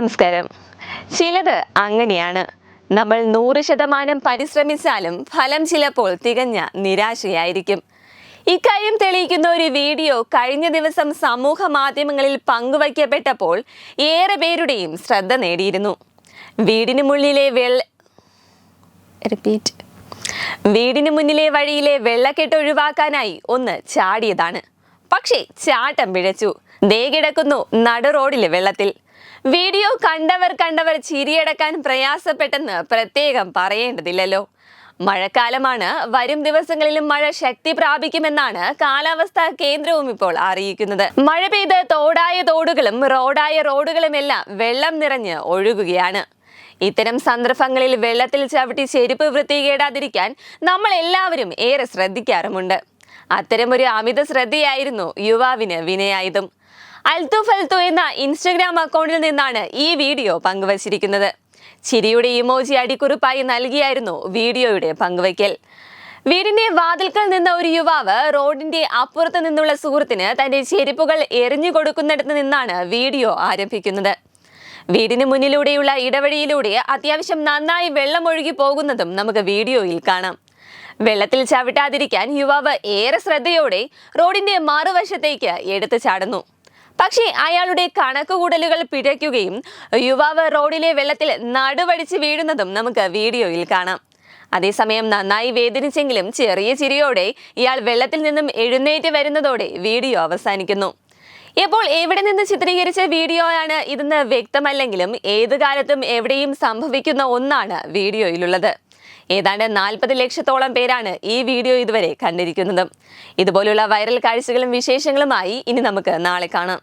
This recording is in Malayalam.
നമസ്കാരം. ചിലത് അങ്ങനെയാണ്. നമ്മൾ നൂറ് ശതമാനം പരിശ്രമിച്ചാലും ഫലം ചിലപ്പോൾ തികഞ്ഞ നിരാശയായിരിക്കും. ഇക്കാര്യം തെളിയിക്കുന്ന ഒരു വീഡിയോ കഴിഞ്ഞ ദിവസം സമൂഹ മാധ്യമങ്ങളിൽ പങ്കുവയ്ക്കപ്പെട്ടപ്പോൾ ഏറെ പേരുടെയും ശ്രദ്ധ നേടിയിരുന്നു. വീടിന് മുന്നിലെ വെള്ള റിപ്പീറ്റ്. വീടിന് മുന്നിലെ വഴിയിലെ വെള്ളക്കെട്ട് ഒഴിവാക്കാനായി ഒന്ന് ചാടിയതാണ്. പക്ഷേ ചാട്ടം പിഴച്ചു. ദേ കിടക്കുന്നു നടുറോഡിലെ വെള്ളത്തിൽ. വീഡിയോ കണ്ടവർ കണ്ടവർ ചിരിയടക്കാൻ പ്രയാസപ്പെട്ടെന്ന് പ്രത്യേകം പറയേണ്ടതില്ലല്ലോ. മഴക്കാലമാണ് വരും ദിവസങ്ങളിലും മഴ ശക്തി പ്രാപിക്കുമെന്നാണ് കാലാവസ്ഥാ കേന്ദ്രവും ഇപ്പോൾ അറിയിക്കുന്നത്. മഴ പെയ്ത് തോടായ തോടുകളും റോഡായ റോഡുകളുമെല്ലാം വെള്ളം നിറഞ്ഞ് ഒഴുകുകയാണ്. ഇത്തരം സന്ദർഭങ്ങളിൽ വെള്ളത്തിൽ ചവിട്ടി ചെരുപ്പ് വൃത്തികേടാതിരിക്കാൻ നമ്മൾ എല്ലാവരും ഏറെ ശ്രദ്ധിക്കാറുമുണ്ട്. അത്തരമൊരു അമിത ശ്രദ്ധയായിരുന്നു യുവാവിന് വിനയായതും. അൽത്തു ഫൽത്തു എന്ന ഇൻസ്റ്റഗ്രാം അക്കൗണ്ടിൽ നിന്നാണ് ഈ വീഡിയോ പങ്കുവച്ചിരിക്കുന്നത്. ചിരിയുടെ ഇമോജി അടിക്കുറിപ്പായി നൽകിയായിരുന്നു വീഡിയോയുടെ പങ്കുവയ്ക്കൽ. വീടിന്റെ വാതിൽക്കൽ നിന്ന ഒരു യുവാവ് റോഡിന്റെ അപ്പുറത്ത് നിന്നുള്ള സുഹൃത്തിന് തന്റെ ചെരുപ്പുകൾ എറിഞ്ഞു കൊടുക്കുന്നിടത്ത് നിന്നാണ് വീഡിയോ ആരംഭിക്കുന്നത്. വീടിന് മുന്നിലൂടെയുള്ള ഇടവഴിയിലൂടെ അത്യാവശ്യം നന്നായി വെള്ളമൊഴുകി പോകുന്നതും നമുക്ക് വീഡിയോയിൽ കാണാം. വെള്ളത്തിൽ ചവിട്ടാതിരിക്കാൻ യുവാവ് ഏറെ ശ്രദ്ധയോടെ റോഡിന്റെ മറുവശത്തേക്ക് എടുത്തു ചാടുന്നു. പക്ഷേ അയാളുടെ കണക്കുകൂടലുകൾ പിഴയ്ക്കുകയും യുവാവ് റോഡിലെ വെള്ളത്തിൽ നടുവടിച്ച് വീഴുന്നതും നമുക്ക് വീഡിയോയിൽ കാണാം. അതേസമയം നന്നായി വേദനിച്ചെങ്കിലും ചെറിയ ചിരിയോടെ ഇയാൾ വെള്ളത്തിൽ നിന്നും എഴുന്നേറ്റ് വരുന്നതോടെ വീഡിയോ അവസാനിക്കുന്നു. ഇപ്പോൾ എവിടെ നിന്ന് ചിത്രീകരിച്ച വീഡിയോയാണ് ഇതെന്ന് വ്യക്തമല്ലെങ്കിലും ഏതു കാലത്തും എവിടെയും സംഭവിക്കുന്ന ഒന്നാണ് വീഡിയോയിലുള്ളത്. ഏതാണ്ട് നാൽപ്പത് ലക്ഷത്തോളം പേരാണ് ഈ വീഡിയോ ഇതുവരെ കണ്ടിരിക്കുന്നത്. ഇതുപോലുള്ള വൈറൽ കാഴ്ചകളും വിശേഷങ്ങളുമായി ഇനി നമുക്ക് നാളെ കാണാം.